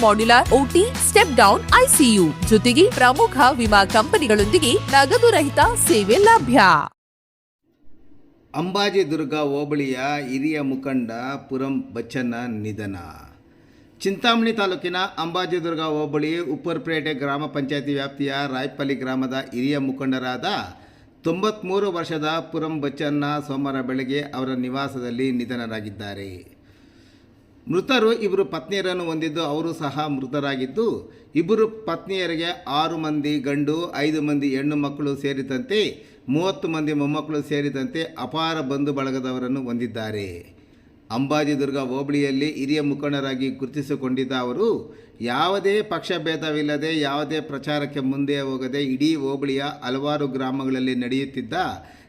modular OT step down ICU ಜೊತೆಗೆ ಪ್ರಮುಖ ವಿಮಾ ಕಂಪನಿಗಳೊಂದಿಗೆ ನಗದು ರಹಿತ ಸೇವೆ ಲಭ್ಯ. ಅಂಬಾಜಿ ದುರ್ಗ ಹೋಬಳಿಯ ಹಿರಿಯ ಮುಖಂಡ ಪುರಂ ಬಚ್ಚನ ನಿಧನ. ಚಿಂತಾಮಣಿ ತಾಲೂಕಿನ ಅಂಬಾಜಿದುರ್ಗ ಹೋಬಳಿ ಉಪ್ಪರ್ಪೇಟೆ ಗ್ರಾಮ ಪಂಚಾಯತಿ ವ್ಯಾಪ್ತಿಯ ರಾಯ್ಪಲ್ಲಿ ಗ್ರಾಮದ ಹಿರಿಯ ಮುಖಂಡರಾದ ತೊಂಬತ್ತ್ಮೂರು ವರ್ಷದ ಪುರಂ ಬಚ್ಚನ್ನ ಸೋಮವಾರ ಬೆಳಗ್ಗೆ ಅವರ ನಿವಾಸದಲ್ಲಿ ನಿಧನರಾಗಿದ್ದಾರೆ. ಮೃತರು ಇಬ್ಬರು ಪತ್ನಿಯರನ್ನು ಹೊಂದಿದ್ದು ಅವರು ಸಹ ಮೃತರಾಗಿದ್ದು ಇಬ್ಬರು ಪತ್ನಿಯರಿಗೆ ಆರು ಮಂದಿ ಗಂಡು, ಐದು ಮಂದಿ ಹೆಣ್ಣು ಮಕ್ಕಳು ಸೇರಿದಂತೆ ಮೂವತ್ತು ಮಂದಿ ಮೊಮ್ಮಕ್ಕಳು ಸೇರಿದಂತೆ ಅಪಾರ ಬಂಧು ಬಳಗದವರನ್ನು ಹೊಂದಿದ್ದಾರೆ. ಅಂಬಾಜಿದುರ್ಗ ಹೋಬಳಿಯಲ್ಲಿ ಹಿರಿಯ ಮುಖಂಡರಾಗಿ ಗುರುತಿಸಿಕೊಂಡಿದ್ದ ಅವರು, ಯಾವುದೇ ಪಕ್ಷಭೇದವಿಲ್ಲದೆ, ಯಾವುದೇ ಪ್ರಚಾರಕ್ಕೆ ಮುಂದೆ ಹೋಗದೆ ಇಡೀ ಹೋಬಳಿಯ ಹಲವಾರು ಗ್ರಾಮಗಳಲ್ಲಿ ನಡೆಯುತ್ತಿದ್ದ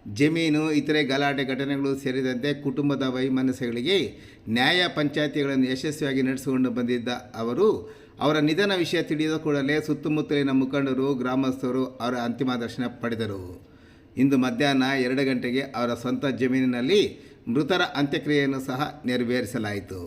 ಜಮೀನು, ಇತರೆ ಗಲಾಟೆ ಘಟನೆಗಳು ಸೇರಿದಂತೆ ಕುಟುಂಬದ ವೈಮನಸ್ಸುಗಳಿಗೆ ನ್ಯಾಯ ಪಂಚಾಯಿತಿಗಳನ್ನು ಯಶಸ್ವಿಯಾಗಿ ನಡೆಸಿಕೊಂಡು ಬಂದಿದ್ದ ಅವರು, ಅವರ ನಿಧನ ವಿಷಯ ತಿಳಿದ ಕೂಡಲೇ ಸುತ್ತಮುತ್ತಲಿನ ಮುಖಂಡರು, ಗ್ರಾಮಸ್ಥರು ಅವರ ಅಂತಿಮ ದರ್ಶನ ಪಡೆದರು. ಇಂದು ಮಧ್ಯಾಹ್ನ ಎರಡು ಗಂಟೆಗೆ ಅವರ ಸ್ವಂತ ಜಮೀನಿನಲ್ಲಿ ಮೃತರ ಅಂತ್ಯಕ್ರಿಯೆಯನ್ನು ಸಹ ನೆರವೇರಿಸಲಾಯಿತು.